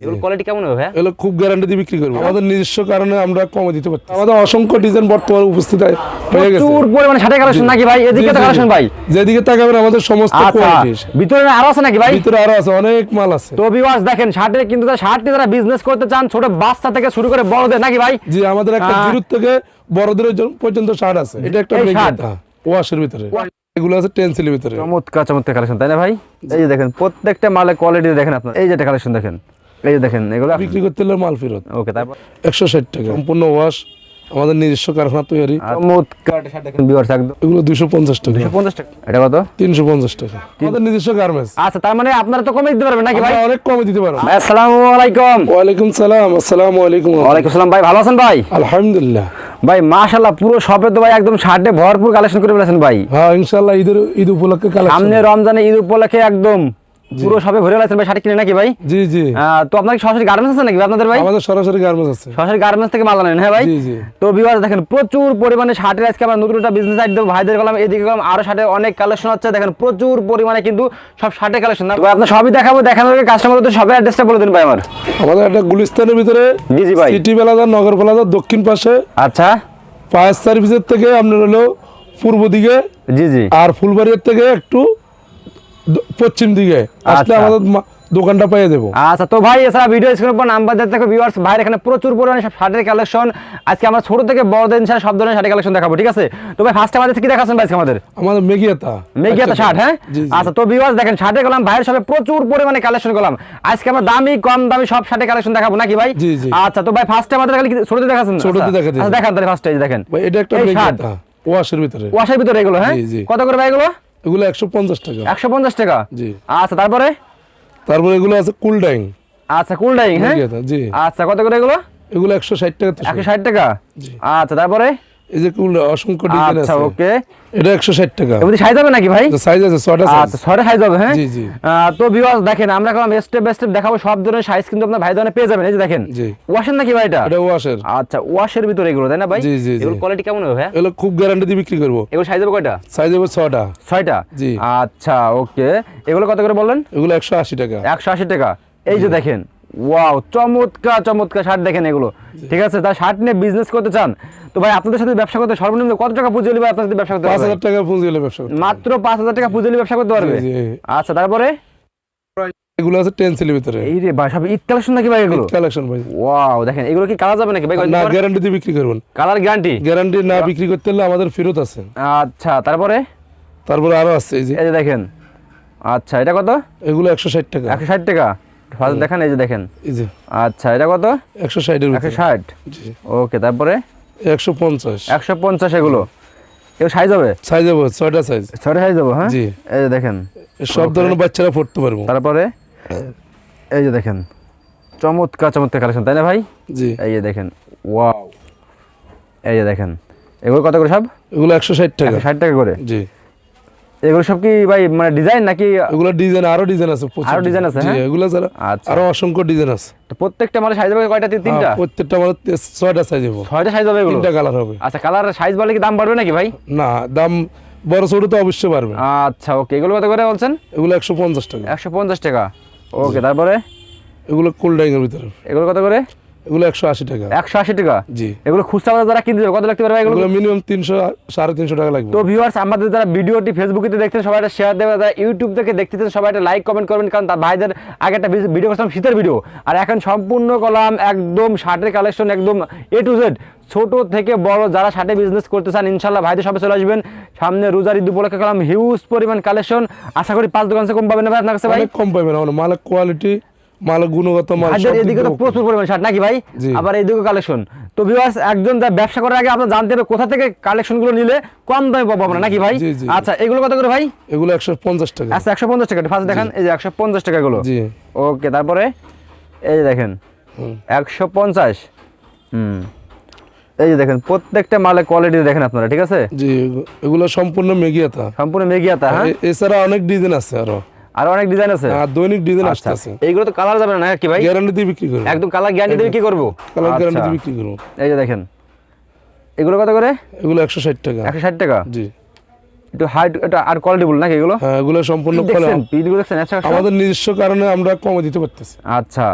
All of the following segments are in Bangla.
এগুলো কোয়ালিটি কেমন হবে এগুলো খুব গ্যারান্টি দিয়ে বিক্রি করব। আমাদের নিজস্ব কারণে আমরা কমে দিতে পারছি আমাদের অসংখ্য ডিজাইন বর্তমানে উপস্থিত হয়ে গেছে। প্রচুর পরিমাণে শার্টের কালেকশন নাকি ভাই? এদিকে তো জি, জি, কালেকশন ভাই। যেদিকে তাকাবেন আমাদের সমস্ত আচ্ছা কোয়ালিটি ভিতরে আরও আছে নাকি ভাই? ভিতরে আরও আছে অনেক মাল আছে। তো ভিউয়ার্স দেখেন শার্টের কিন্তু তারা শার্ট যারা বিজনেস করতে চান ছোট বাচ্চা থেকে শুরু করে বড়দের নাকি ভাই? জি আমাদের একটা আহ, জিরো থেকে বড়দের পর্যন্ত শার্ট আছে। এটা একটা? ওয়াশের ভিতরে। এগুলো আছে টেন্সিলের ভিতরে। চমৎকার চমৎকার কালেকশন তাই না ভাই? এই যে দেখেন প্রত্যেকটা মালের কোয়ালিটি দেখেন আপনার। এই যে একটা কালেকশন দেখেন। এই যে দেখেন এগুলো বিক্রি করতে হলে মাল ফেরত। ওকে তারপর? একশো ষাট টাকা। সম্পূর্ণ ওয়াশ আমাদের নিজস্ব কারখানা তৈরি। চমৎকার শার্ট দেখেন ভিউয়ার্স একদম। এগুলো দুশো পঞ্চাশ টাকা। 250 টাকা। এটা কত? তিনশো পঞ্চাশ টাকা। আমাদের নিজস্ব গার্মেন্টস। আচ্ছা তার মানে আপনারা তো কমে দিতে পারবেন নাকি ভাই? অনেক কমে দিতে পারো আসসালামু আলাইকুম। ওয়ালাইকুম সালাম আসসালামু আলাইকুম। ওয়ালাইকুম আসসালাম ভাই ভালো আছেন ভাই? আলহামদুলিল্লাহ। ভাই মাশাআল্লাহ পুরো শপে তো ভাই একদম শার্টে ভরপুর কালেকশন করে ফেলেছেন ভাই। হ্যাঁ ঈদের ঈদ উপলক্ষে সামনে রমজানে ঈদ উপলক্ষে একদম পুরো সবে ফেলেছেন ভাই শার্ট কিনে নাকি ভাই? জি জি। তো আপনার সরাসরি গার্মেন্টস আছে নাকি আপনাদের ভাই? আমাদের সরাসরি গার্মেন্টস আছে। সরাসরি গার্মেন্টস থেকে মাল আনেন হ্যাঁ ভাই? জি, জি। তো ভিউয়ার্স দেখেন প্রচুর পরিমাণে শার্টের আজকে আমরা নতুন একটা বিজনেস আইড দেবো। ভাইদের গেলাম এদিকে গেলাম আরও শার্টের অনেক কালেকশন হচ্ছে। দেখেন প্রচুর পরিমাণে কিন্তু সব শার্টের কালেকশন আপনার সবই দেখাবো দেখানোর আগে কাস্টমার তো সবের অ্যাড্রেসটা বলে দিন ভাই আমার। আমাদের একটা গুলিস্তানের ভিতরে জি জি ভাই। সিটি বেলাদার নগর বেলাদার দক্ষিণ পাশে। আচ্ছা। ফায়ার সার্ভিসের থেকে আপনার হলো পূর্ব দিকে জি জি। আর ফুলবাড়ির থেকে একটু পশ্চিম দিকে। আসলে আচ্ছা। আমাদের দোকানটা পেয়ে দেবো। আচ্ছা তো ভাই এছাড়া ভিডিও স্ক্রিনের উপর নাম্বার দিতে থাকো ভিউয়ার্স ভাইয়ের এখানে প্রচুর পরিমাণে সব শার্টের কালেকশন আজকে আমরা ছোট থেকে বড় দিন সব ধরনের শার্টের কালেকশন দেখাবো ঠিক আছে? তো ভাই ফার্স্ট আমাদের কি দেখাচ্ছেন ভাই আমাদের? আমাদের মেঘিয়াতা। মেঘিয়াতে শার্ট হ্যাঁ? আচ্ছা, তো ভিউয়ার্স দেখেন শার্টে গেলাম ভাইয়ের সবে প্রচুর পরিমাণে কালেকশন করলাম। আজকে আমরা দামি কম দামি সব শার্টের কালেকশন দেখাবো নাকি ভাই। আচ্ছা তো ভাই ফার্স্টে আমাদের খালি ছোটতে দেখাচ্ছেন? ছোটতে আচ্ছা, দেখা দিন। আচ্ছা, দেখান তাহলে ফার্স্টে দেখেন। ভাই, এটা একটা মেঘিয়াতা ওয়াশের ভিতরে। ওয়াশের ভিতরে এগুলো হ্যাঁ। কত করে ভাই এগুলো? এগুলো একশো পঞ্চাশ টাকা। একশো পঞ্চাশ টাকা? জি। আচ্ছা তারপরে? তারপরে এগুলো আছে কুল ডাইং আচ্ছা কুল ডাইং হ্যাঁ? জি। আচ্ছা কত করে এগুলো? এগুলো একশো ষাট টাকা একশো ষাট। টাকা? আচ্ছা তারপরে? এই যে কুল অসংখ্য ডিজাইন আচ্ছা ওকে। এটা একশো ষাট টাকা। এবার সাইজ হবে নাকি ভাই? সাইজ আছে ছটা সাইজ আচ্ছা ছয়টা সাইজ হবে হ্যাঁ? জি, জি। তো ভিউয়ার্স দেখেন আমরা এখন স্টেপ বাই স্টেপ দেখাবো সব ধরনের সাইজ কিন্তু আপনার ভাই দোকানে পেয়ে যাবেন। এই যে দেখেন জি। ওয়াশের নাকি ভাই এটা? এটা ওয়াশের আচ্ছা ওয়াশের ভিতরে এগুলো তাই না ভাই? জি, জি, জি। এগুলো কোয়ালিটি কেমন হবে ভাই? এগুলো খুব গ্যারান্টি দিয়ে বিক্রি করব। এগুলো সাইজ হবে কয়টা? সাইজ হবে জি। আচ্ছা ওকে। এগুলো কত করে বললেন? এগুলো একশো আশি টাকা। একশো আশি টাকা। এই যে দেখেন ওয়াও চমৎকার চমৎকার শার্ট দেখেন এগুলো। ঠিক আছে তার শার্ট নিয়ে বিজনেস করতে চান তো ভাই আপনাদের সাথে ব্যবসা করতে সর্বনিম্ন কত টাকা পুঁজি হলে আপনার সাথে ব্যবসা করতে পাঁচ হাজার টাকা পুঁজি হলে ব্যবসা করতে মাত্র পাঁচ হাজার টাকা পুঁজি হলে ব্যবসা করতে পারবে। আচ্ছা তারপরে? এগুলো আছে টেন্সিলের ভিতরে। এই রে ভাই সব ঈদ কালেকশন নাকি ভাই এগুলো? কালেকশন ভাই। ওয়াও দেখেন এগুলো কি কালার যাবে নাকি ভাই? না গ্যারান্টি দিয়ে বিক্রি করবেন। কালার গ্যারান্টি গ্যারান্টি না বিক্রি করতে হলে আমাদের ফেরত আছে। আচ্ছা তারপরে? তারপরে আরও আছে এই যে। এই যে দেখেন। আচ্ছা এটা কত? এগুলো একশো ষাট টাকা। একশো ষাট টাকা। ফার্স্ট দেখেন এই যে দেখেন। আচ্ছা এটা কত? একশো ষাটের একশো ষাট? জি। ওকে তারপরে? একশো পঞ্চাশ। একশো পঞ্চাশ এগুলো। এগুলো সাইজ হবে? সাইজ হবে ছয়টা সাইজ ছয়টা সাইজ হবে হ্যাঁ? জি। এই যে দেখেন। সব ধরনের বাচ্চারা পড়তে পারব। তারপরে? এই যে দেখেন। চমৎকার চমৎকার কালেকশন তাই না ভাই? জি। এই যে দেখেন। ওয়াও এই যে দেখেন। এগুলো কত করে সব? এগুলো একশো ষাট টাকা। ষাট টাকা করে? জি। এগুলো সব কি ভাই মানে ডিজাইন নাকি এগুলো ডিজাইন আরও ডিজাইন আছে আরও design আছে, হ্যাঁ? এগুলো ছাড়া আচ্ছা। আরও অসংখ্য ডিজাইন আছে। প্রত্যেকটা মানে সাইজ হবে কয়টা তিন- তিনটা? প্রত্যেকটা তে- ছয়টা সাইজ হবে। ছয়টা সাইজ হবে তিনটা কালার হবে। আচ্ছা কালার সাইজ বলে কি দাম বাড়বে নাকি ভাই? না দাম বড় ছোট তো অবশ্যই পারবে আচ্ছা ওকে এগুলো কত করে বলছেন? এগুলো একশো পঞ্চাশ টাকা। একশো পঞ্চাশ টাকা। ওকে তারপরে? এগুলো কোল্ড ড্রাইং এর ভিতরে। এগুলো কত করে? এগুলো একশো আশি টাকা। একশো আশি টাকা? জি। এগুলো খুচরা বাজার যারা কিনতে কত লাগতে পারবে এগুলো? মিনিমাম তিনশো সাড়ে তিনশো টাকা লাগবে। তো ভিউয়ার্স আমাদের যারা ভিডিওটি ফেসবুকে দেখতেন সবাই একটা শেয়ার দেবে যারা ইউটিউব থেকে দেখতেছেন সবাই একটা লাইক কমেন্ট করবেন কারণ তার ভাইদের আগে একটা ভিডিও করছিলাম শীতের ভিডিও আর এখন সম্পূর্ণ করলাম একদম শার্টের কালেকশন একদম এ টু জেড ছোট থেকে বড় যারা শার্টে বিজনেস করতে চান ইনশাল্লাহ ভাইদের সবাই চলে আসবেন। সামনে রোজার ঈদ উপলক্ষে করলাম হিউজ পরিমাণ কালেকশন আশা করি পাঁচ দোকান কম পাবেন না ভাই আপনার কাছে ভাই? কম পাবেন মালের কোয়ালিটি গুণগত মাল ভাইদের সব দিক এদিকে তো প্রচুর পরিমাণ শার্ট নাকি ভাই? আবার এইদিকে কালেকশন তো ভিউয়ার্স একজন ব্যবসা করার আগে আপনার জানতে হবে কোথা থেকে কালেকশন নিলে কম দামে পাবো আমরা নাকি ভাই? জি, জি। আচ্ছা এগুলো কত করে ভাই? এগুলো একশো পঞ্চাশ টাকা। আচ্ছা একশো পঞ্চাশ টাকা। ফার্স্ট দেখান এই যে একশো পঞ্চাশ টাকা গুলো জি। ওকে তারপরে এই যে দেখেন হুম। এই যে দেখেন প্রত্যেকটা মালের কোয়ালিটি দেখেন আপনারা ঠিক আছে? জি এগুলো সম্পূর্ণ সম্পূর্ণ মেগিয়াতা হ্যাঁ? এছাড়া অনেক ডিজাইন আছে আরও। আর অনেক ডিজাইন আছে। আর দৈনিক ডিজাইন আসছে এইগুলো তো কালার যাবে না কি ভাই? গ্যারান্টি দিয়ে বিক্রি করব। একদম কালার গ্যারান্টি দিয়ে কি করব? কালার গ্যারান্টি আচ্ছা, দিয়ে বিক্রি করব। এই যে দেখেন। এগুলো কত করে? এগুলো একশো ষাট টাকা। একশো ষাট টাকা? জি। একটু হাইট এটা আর কোয়ালিটি বল নাকি এগুলো? হ্যাঁ এগুলো সম্পূর্ণ দেখছেন দেখেন দেখছেন একশো? আমাদের নিজস্ব কারণে আমরা কমে দিতে পারতেছি। আচ্ছা।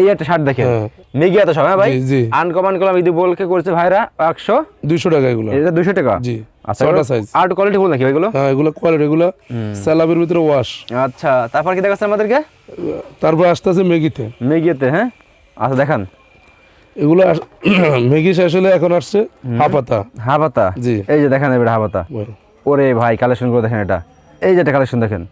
এই একটা শার্ট দেখেন। হ্যাঁ। মেগিয়া তো সব হ্যাঁ ভাই? জি। আনকমান কলাম ইদি বলকে করছে ভাইরা একশো। দুইশো টাকা এগুলো। এটা দুশো টাকা? জি আচ্ছা সাইজ আর্ট কোয়ালিটি বল নাকি এগুলো? হ্যাঁ এগুলো কোয়ালিটি এগুলো স্যালাবের ভিতরে ওয়াশ আচ্ছা তারপর কি দেখাচ্ছে আমাদেরকে? তারপর আসতে আছে ম্যাগিতে মেগিয়াতে হ্যাঁ? আচ্ছা দেখান। এগুলো ম্যাগি শেষ হলে এখন আসছে হাপাতা হাবাতা জি। এই যে দেখেন এবার হাবাতা ওরে ভাই কালেকশন করে দেখেন এটা। এই যে একটা কালেকশন দেখেন।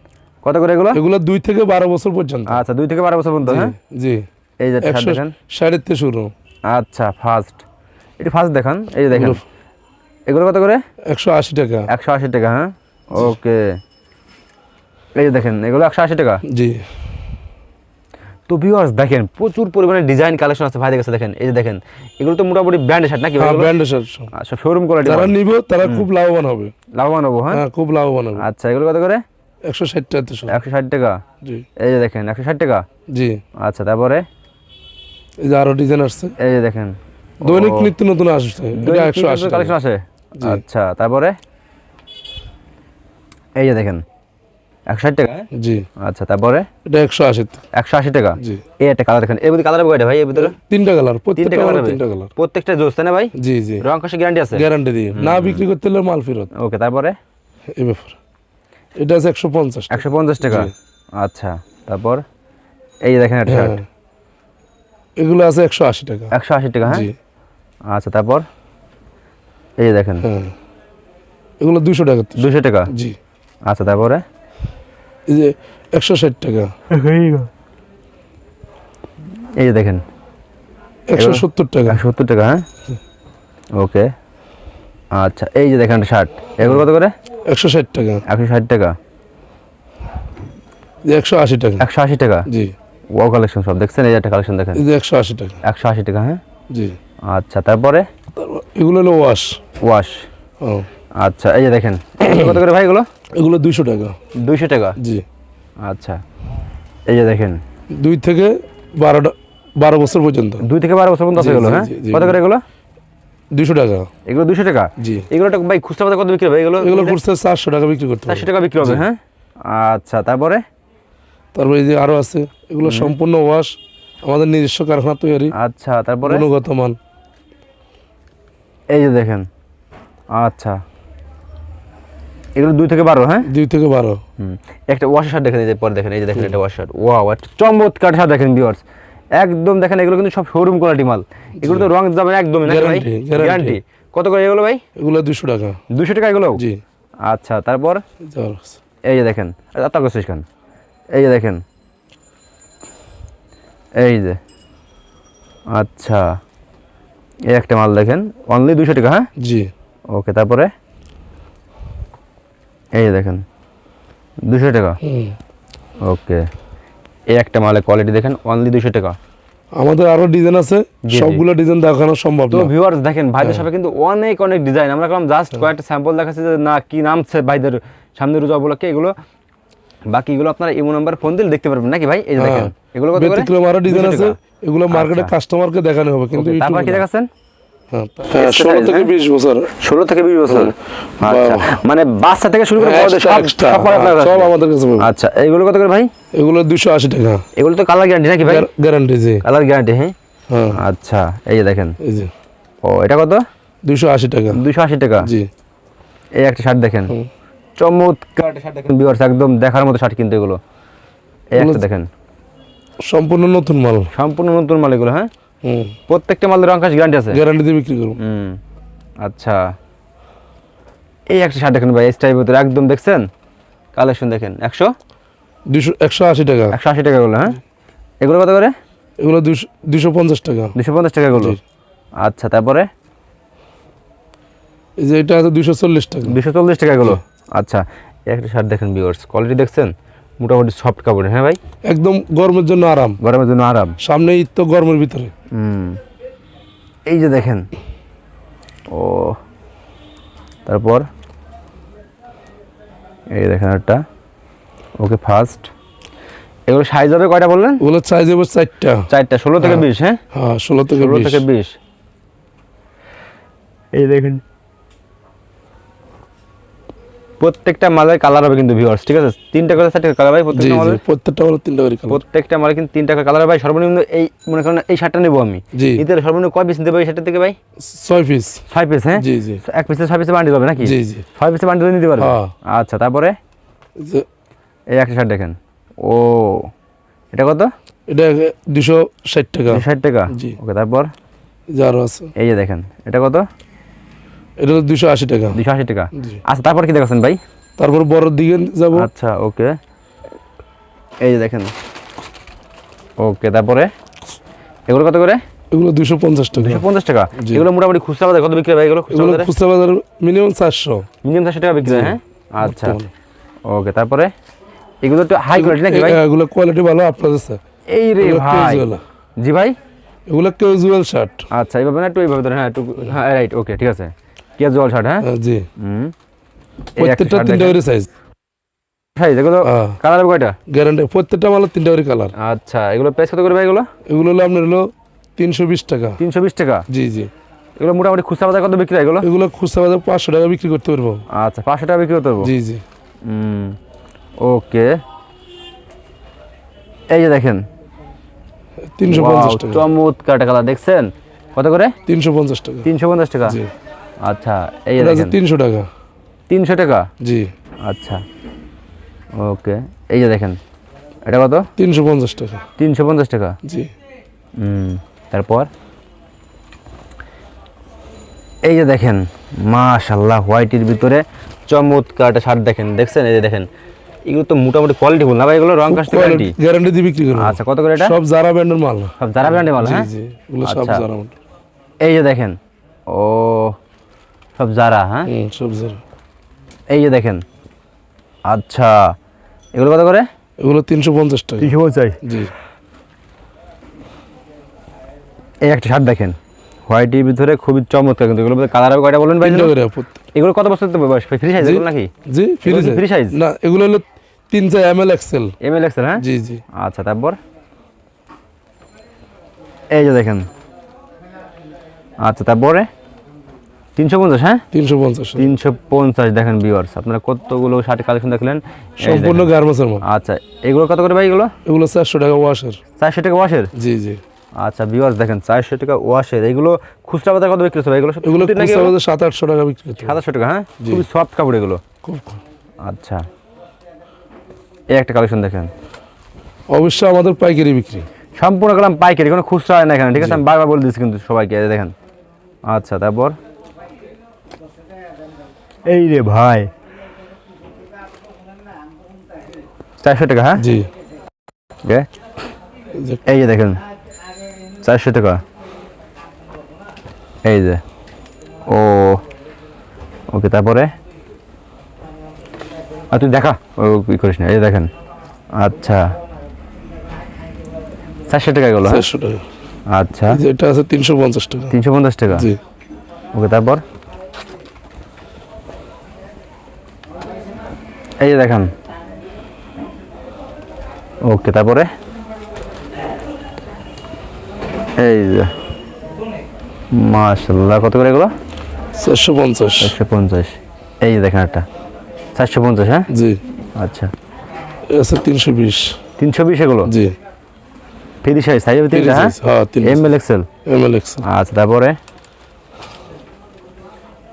কত করে এগুলো? এগুলো দুই থেকে বারো বছর পর্যন্ত। আচ্ছা দুই থেকে বারো বছর পর্যন্ত হ্যাঁ? জি। এই যে একশো দেখেন। থেকে শুরু আচ্ছা ফার্স্ট এটা ফার্স্ট দেখান। এই যে দেখেন। এগুলো- কত করে? একশো আশি টাকা। একশো আশি টাকা হ্যাঁ? ওকে। এই যে দেখেন এগুলো একশো আশি টাকা? জি। তো ভিউয়ার্স দেখেন প্রচুর পরিমাণে ডিজাইন কালেকশন আছে ভাইদের কাছে দেখেন। এই যে দেখেন এগুলো তো মোটামুটি ব্র্যান্ডের শার্ট নাকি? ব্র্যান্ডের শার্ট আচ্ছা শোরুম কোয়ালিটি যারা নিব তারা খুব লাভবান হবে। লাভবান হব হ্যাঁ? হ্যাঁ খুব লাভবান হবে। আচ্ছা এগুলো কত করে? একশো ষাট টাকা থেকে শুরু একশো ষাট টাকা? জি। এই যে দেখেন একশো ষাট টাকা? জি। আচ্ছা তারপরে? এই যে আরও ডিজাইন আসছে। এই যে দেখেন। দৈনিক নিত্য নতুন আসছে। এটা একশো আশি টাকা। কালেকশন আছে আচ্ছা তারপরে? এই যে দেখেন একশো ষাট টাকা? জি। আচ্ছা তারপরে? এটা একশো আশি একশো আশি টাকা? জি। এই একটা কালার দেখেন এর মধ্যে কালার কয়টা ভাই এর ভিতরে? তিনটা কালার প্রত্যেকটা কালার তিনটা কালার প্রত্যেকটা জোস তাই না ভাই? জি জি। রং কষে গ্যারান্টি আছে? গ্যারান্টি দিয়ে। না বিক্রি করতে হলে মাল ফেরত। ওকে তারপরে? এই ব্যাপার। এটা আছে একশো পঞ্চাশ টাকা। আচ্ছা তারপর? এই দেখেন একটা হ্যাঁ। এগুলো আছে একশো আশি টাকা। একশো আশি টাকা হ্যাঁ? জি। আচ্ছা তারপর? এই যে দেখেন। হ্যাঁ। এগুলো দুশো টাকা দুশো টাকা? জি। আচ্ছা তারপরে? এই যে একশো ষাট টাকা। এই যে দেখেন। একশো সত্তর টাকা। সত্তর টাকা হ্যাঁ? ওকে। আচ্ছা এই যে দেখেন শার্ট এগুলো কত করে? একশো ষাট টাকা। একশো ষাট টাকা। একশো আশি টাকা। একশো আশি টাকা? জি। ও কালেকশন সব দেখছেন এই একটা কালেকশন দেখেন? একশো আশি টাকা। একশো আশি টাকা হ্যাঁ? জি। আচ্ছা তারপরে? তারপর এগুলো হলো ওয়াশ ওয়াশ ও। আচ্ছা এই যে দেখেন কত করে ভাই এগুলো? এগুলো দুইশো টাকা। দুইশো টাকা? জি। আচ্ছা এই যে দেখেন। দুই থেকে বারোটা বারো বছর পর্যন্ত। দুই থেকে বারো বছর পর্যন্ত আছে এগুলো হ্যাঁ। কত করে এগুলো? দুইশো টাকা। এগুলো দুশো টাকা? জি। এগুলো ভাই খুচরা বাজার কত বিক্রি হবে? এগুলো এগুলো করছে চারশো টাকা বিক্রি করতে চারশো টাকা বিক্রি হবে হ্যাঁ? আচ্ছা তারপরে? তারপরে এই যে আরও আছে। এগুলো সম্পূর্ণ ওয়াশ আমাদের নিজস্ব কারখানা তৈরি আচ্ছা তারপরে? গুণগত মান। এই যে দেখেন আচ্ছা। এগুলো দুই থেকে বারো হ্যাঁ? দুই থেকে বারো। হুম একটা ওয়াশার শার্ট দেখেন এই যে পরে দেখেন এই যে দেখেন এটা ওয়াশার ওয়াও একটা চমৎকার শার্ট দেখেন ভিউয়ার্স একদম দেখেন এগুলো কিন্তু সব শোরুম কোয়ালিটি মাল। এগুলো তো রং যাবে না একদমই না ভাই। গ্যারান্টি কত করে এগুলো ভাই? এগুলো দুশো টাকা। দুশো টাকা এগুলো? জি। আচ্ছা তারপর? এই যে দেখেন খান এই যে দেখেন এই যে। আচ্ছা। এই একটা মাল দেখেন। অনলি দুশো টাকা হ্যাঁ? জি। ওকে তারপরে? এই দেখেন। দুশো টাকা? ওকে। এই একটা মালের কোয়ালিটি দেখেন অনলি দুশো টাকা। আমাদের আরও ডিজাইন আছে। সবগুলো ডিজাইন দেখানো সম্ভব তো না। ভিউয়ার্স দেখেন ভাইদের সাথে কিন্তু অনেক অনেক ডিজাইন আমরা করলাম জাস্ট কয়েকটা স্যাম্পল দেখাচ্ছি যে না কি নামছে ভাইদের সামনে রোজা উপলক্ষে এগুলো। বাকিগুলো আপনারা ইমো নাম্বার ফোন দিলে দেখতে পারবেন নাকি ভাই? এই যে দেখেন এগুলো কত করে? ব্যতিক্রম আরও ডিজাইন আছে। এগুলো মার্কেটে আচ্ছা। কাস্টমারকে দেখানো হবে কিন্তু তারপর কি দেখাচ্ছেন? হ্যাঁ, হ্যাঁ ষোলো থেকে বিশ বছর। ষোলো থেকে বিশ বছর? আচ্ছা। মানে বাচ্চা থেকে শুরু করে হ্যাঁ, বড়দের সব সব আপনার হ্যাঁ, কাছে সব আছে। আমাদের কাছে আচ্ছা এইগুলো কত করে ভাই? এগুলো দুশো আশি টাকা। এগুলো তো কালার গ্যারান্টি নাকি ভাই? গ্যারান্টি জি। কালার গ্যারান্টি হ্যাঁ? হ্যাঁ। আচ্ছা এই যে দেখেন। এই যে। ও এটা কত? দুশো আশি টাকা। দুশো আশি টাকা। জি। এই একটা শার্ট দেখেন। চমৎকার শার্ট দেখেন ভিউয়ার্স একদম দেখার মতো শার্ট কিন্তু এগুলো। এই একটা দেখেন। সম্পূর্ণ নতুন মাল। সম্পূর্ণ নতুন মাল এগুলো হ্যাঁ? প্রত্যেকটা মালের রং কাজ গ্যারান্টি আছে? গ্যারান্টি দিয়ে বিক্রি করব। হুম আচ্ছা। এই একটা শার্ট দেখেন ভাই এই স্টাইল ভিতরে একদম দেখছেন? কালেকশন দেখেন একশো? দুশো একশো আশি টাকা। একশো আশি টাকা এগুলো হ্যাঁ? এগুলো কত করে? এগুলো দুশো পঞ্চাশ টাকা। দুশো পঞ্চাশ টাকা এগুলো? আচ্ছা তারপরে? এই যে এটা আছে দুশো চল্লিশ টাকা। দুশো চল্লিশ টাকা এগুলো? আচ্ছা একটা শার্ট দেখেন ভিউয়ার্স কোয়ালিটি দেখছেন? মোটামুটি সফট কাপড় হ্যাঁ ভাই? একদম গরমের জন্য আরাম। গরমের জন্য আরাম। সামনে ঈদ তো গরমের ভিতরে। হুম। এই যে দেখেন ও তারপর? এই দেখেন একটা ওকে ফার্স্ট এগুলো সাইজ হবে কয়টা বললেন? ওগুলো সাইজ হবে চারটা। চারটা ষোলো থেকে হ্যাঁ। বিশ হ্যাঁ? হ্যাঁ ষোলো থেকে ষোলো থেকে বিশ। এই দেখেন প্রত্যেকটা মালের কালার হবে কিন্তু ভিউয়ার্স ঠিক আছে? তিনটা করে চারটে কালার ভাই প্রত্যেকটা মালের? প্রত্যেকটা হলো তিনটা করে কালার প্রত্যেকটা মালে কিন্তু তিনটা করে কালার ভাই সর্বনিম্ন এই মনে করেন এই শার্টটা নেব আমি। জি। সর্বনিম্ন কয় পিস নিতে পারি শার্টের থেকে ভাই? ছয় পিস ছয় পিস হ্যাঁ? জি জি। এক পিসে ছয় পিসে বান্ডিল হবে নাকি? জি জি। ছয় পিসে বান্ডিল নিতে পারবে? হ্যাঁ। আচ্ছা তারপরে? এই একটা শার্ট দেখেন। ও এটা কত? এটা দুশো ষাট টাকা। ষাট টাকা? জি। ওকে তারপর? যা আরও আছে। এই যে দেখেন এটা কত? এটা দুশো আশি টাকা। দুশো আশি টাকা। আচ্ছা তারপর কি দেখাচ্ছেন ভাই? তারপর বড় দিকে যাব। আচ্ছা ওকে। এই যে দেখেন। ওকে তারপরে? এগুলো কত করে? এগুলো দুশো পঞ্চাশ টাকা। দুশো পঞ্চাশ টাকা। এগুলো মোটামুটি খুচরা বাজারে কত বিক্রি হয় এগুলো এগুলো খুচরা বাজার মিনিমাম চারশো। মিনিমাম চারশো টাকা বিক্রি হয় হ্যাঁ? আচ্ছা। ওকে তারপরে? এগুলো একটু হাই কোয়ালিটি নাকি ভাই? এগুলো কোয়ালিটি ভালো আপনার কাছে? এই রে ভাই। জি ভাই? এগুলো ক্যাজুয়াল শার্ট আচ্ছা এইভাবে না একটু এইভাবে ধরেন হ্যাঁ একটু হ্যাঁ রাইট ওকে ঠিক আছে। ক্যাজুয়াল শার্ট হ্যাঁ? জি। হুম। প্রত্যেকটা তিনটা করে সাইজ সাইজ এগুলো কালার কয়টা? গ্যারান্টি প্রত্যেকটা মাল তিনটা করে কালার আচ্ছা এগুলো প্রাইস কত করে ভাই এগুলো? এগুলো হলো আপনার হলো তিনশো বিশ টাকা। তিনশো বিশ টাকা? জি জি। এগুলো মোটামুটি খুচরা বাজার কত বিক্রি হয় এগুলো? এগুলো খুচরা বাজার পাঁচশো টাকা বিক্রি করতে পারব। আচ্ছা পাঁচশো টাকা বিক্রি করতে পারব? জি জি। হুম ওকে। এই যে দেখেন। তিনশো পঞ্চাশ টাকা। চমৎকার কালার দেখছেন? কত করে? তিনশো পঞ্চাশ টাকা। তিনশো পঞ্চাশ টাকা। আচ্ছা এই তিনশো টাকা। তিনশো টাকা? জি। আচ্ছা ওকে এই যে দেখেন এটা কত? তিনশো পঞ্চাশ টাকা। তিনশো পঞ্চাশ টাকা? জি। হুম তারপর? এই যে দেখেন মাশাল্লাহ হোয়াইটের ভিতরে চমৎকার একটা শার্ট দেখেন দেখছেন? এই যে দেখেন এগুলো তো মোটামুটি কোয়ালিটি বল না ভাই? এগুলো রং কাস্ট কোয়ালিটি গ্যারান্টি দিয়ে বিক্রি করব আচ্ছা কত করে এটা? সব জারা ব্র্যান্ডের মাল। সব যারা ব্র্যান্ডে মাল জি হ্যাঁ? জি এগুলো সব আচ্ছা। জারা মাল এই যে দেখেন ও সব যারা হ্যাঁ? সব জারা এই যে দেখেন। আচ্ছা এগুলো কত করে? এগুলো তিনশো পঞ্চাশ টাকা। তিনশো পঞ্চাশ? জি। এই একটা শার্ট দেখেন। হোয়াইটের ভিতরে খুবই চমৎকার কিন্তু এগুলো কালার হবে কয়টা বলবেন ভাই? এগুলো কত বছর বয়স? ফ্রি সাইজ এগুলো নাকি? জি ফ্রি কি free size? না এগুলো হলো তিন চার M L XL M L XL হ্যাঁ? জি জি। আচ্ছা তারপর? এই যে দেখেন। আচ্ছা তারপরে? তিনশো পঞ্চাশ হ্যাঁ? তিনশো পঞ্চাশ। তিনশো পঞ্চাশ দেখেন ভিউয়ার্স আপনারা কতগুলো শার্ট কালেকশন দেখলেন? সম্পূর্ণ দেখেন। গার্মেন্টসের মাল আচ্ছা এগুলো কত করে ভাই এগুলো? এগুলো চারশো টাকা ওয়াশের চারশো টাকা ওয়াশের জি জি। আচ্ছা ভিউয়ার্স দেখেন চারশো টাকা ওয়াশের এগুলো খুচরা বাজার কত বিক্রি ভাই? এগুলো এগুলো সাত আটশো টাকা বিক্রি হবে। সাতাশশো টাকা হ্যাঁ। খুবই সফট কাপড় এগুলো। খুব আচ্ছা। এই একটা কালেকশন দেখেন। অবশ্যই আমাদের পাইকারি বিক্রি। সম্পূর্ণ গেলাম পাইকারি কোনো খুচরা হয় না এখানে ঠিক আছে? আমি বারবার বলে দিচ্ছি কিন্তু সবাইকে দেখেন। আচ্ছা তারপর? এই রে ভাই। চারশো টাকা হ্যাঁ? জি। এই যে দেখেন চারশো টাকা। এই যে। ও ওকে তারপরে? আর তুই দেখা ও কি করিস না এই যে দেখেন। আচ্ছা। চারশো টাকা হ্যাঁ? চারশো টাকা। আচ্ছা। এই এটা আছে তিনশো পঞ্চাশ টাকা। তিনশো পঞ্চাশ টাকা। জি। ওকে তারপর? এই যে দেখেন। ওকে তারপরে? এই যে। মাশাল্লাহ কত করে এগুলো? চারশো পঞ্চাশ। চারশো পঞ্চাশ। এই যে দেখেন একটা। চারশো পঞ্চাশ হ্যাঁ? জি। আচ্ছা। আছে তিনশো বিশ। তিনশো বিশ এগুলো? জি। ফ্রি সাইজ সাইজ হবে তিনটা হ্যাঁ M L XL M L XL আচ্ছা তারপরে?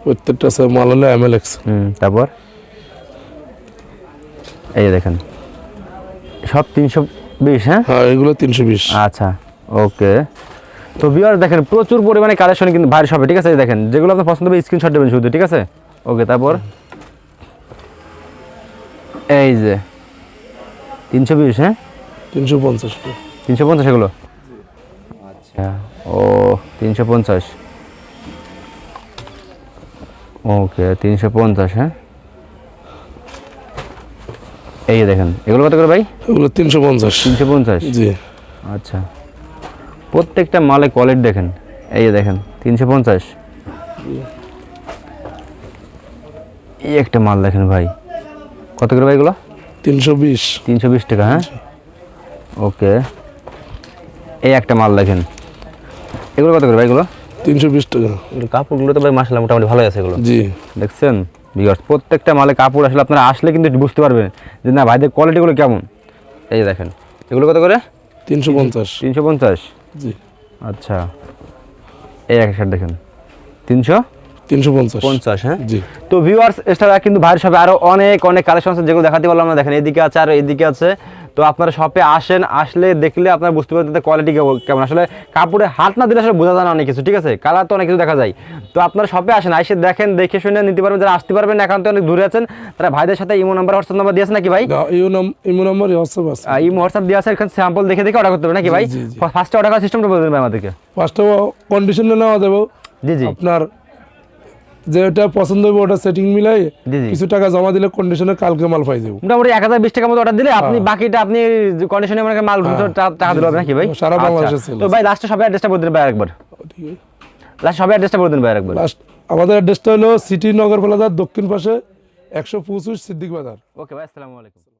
প্রত্যেকটা মাল হলো এম এল এক্সেল হুম তারপর? এই যে দেখেন। সব তিনশো বিশ হ্যাঁ? হ্যাঁ এগুলো তিনশো বিশ। আচ্ছা ওকে। তো বিয়ার দেখেন প্রচুর পরিমাণে কালেকশন কিন্তু ভাইয়ের সবে ঠিক আছে? এই দেখেন যেগুলো আপনার পছন্দ হবে স্ক্রিনশট দেবেন শুধু ঠিক আছে? ওকে তারপর? এই যে তিনশো বিশ হ্যাঁ? তিনশো পঞ্চাশ। তিনশো পঞ্চাশ এগুলো? আচ্ছা ও তিনশো পঞ্চাশ। ওকে তিনশো পঞ্চাশ হ্যাঁ? এই দেখেন এগুলো কত করে ভাই? এগুলো তিনশো পঞ্চাশ। তিনশো পঞ্চাশ? জি। আচ্ছা। প্রত্যেকটা মালে কোয়ালিটি দেখেন এই যে দেখেন তিনশো পঞ্চাশ। এই একটা মাল দেখেন ভাই কত করে ভাই এগুলো? তিনশো বিশ। তিনশো বিশ টাকা হ্যাঁ? ওকে। এই একটা মাল দেখেন এগুলো কত করে ভাই এগুলো? তিনশো বিশ টাকা। এগুলো কাপড়গুলো তো ভাই মাসাল্লাহ মোটামুটি ভালো আছে এগুলো। জি। দেখছেন? ভিউয়ার্স প্রত্যেকটা মালে কাপড় আসলে আপনারা আসলে কিন্তু বুঝতে পারবেন যে না ভাইদের কোয়ালিটিগুলো কেমন। এই দেখেন এগুলো কত করে? তিনশো পঞ্চাশ। তিনশো পঞ্চাশ? জি। আচ্ছা। এই এক শার্ট দেখেন। তিনশো? তিনশো পঞ্চাশ। পঞ্চাশ হ্যাঁ? জি। তো ভিউয়ার্স এছাড়া কিন্তু ভাইয়ের শপে আরও অনেক অনেক কালেকশন আছে যেগুলো দেখাতে পারলাম না। দেখেন এদিকে আছে আর এদিকে আছে। তো আপনারা শপে আসেন আসলে দেখলে আপনারা বুঝতে পারবেন কোয়ালিটি কেমন। আসলে কাপড়ে হাত না দিলে আসলে বোঝা যায় না অনেক কিছু ঠিক আছে? কালার তো অনেক কিছু দেখা যায়। তো আপনারা শপে আসেন এসে দেখেন দেখে শুনে নিতে পারবেন যারা আসতে পারবেন একান্ত অনেক দূরে আছেন। তারা ভাইদের সাথে ইমো নাম্বার হোয়াটসঅ্যাপ নাম্বার দিয়েছে নাকি ভাই? ইমো নাম্বার হোয়াটসঅ্যাপ আছে। ইমো হোয়াটসঅ্যাপ দেওয়া আছে এখানে স্যাম্পল দেখে দেখে অর্ডার করতে হবে নাকি ভাই। ফার্স্টে অর্ডার করার সিস্টেমটা বলে দেবেন ভাই আমাদেরকে। ফার্স্ট কন্ডিশনে নেওয়া দেবো জি জি। আপনার যেটা পছন্দ হবে ওটা সেটিং মিলাই। কিছু টাকা জমা দিলে কন্ডিশনে কালকে মাল পাই যাব। মোটামুটি এক হাজার বিশ টাকা মতো অর্ডার দিলে আপনি বাকিটা আপনি কন্ডিশনে মানে মাল টাকা দিলে নাকি ভাই? সারা আচ্ছা। বাংলাদেশে ছিল তো ভাই লাস্টে সবাই অ্যাড্রেসটা বলে দিন ভাই একবার লাস্ট সবাই অ্যাড্রেসটা বলে দিন ভাই একবার লাস্ট আমাদের অ্যাড্রেসটা হলো সিটি নগর প্লাজার দক্ষিণ পাশে একশো পঁচিশ সিদ্দিক বাজার। ওকে ভাই আসসালামু আলাইকুম।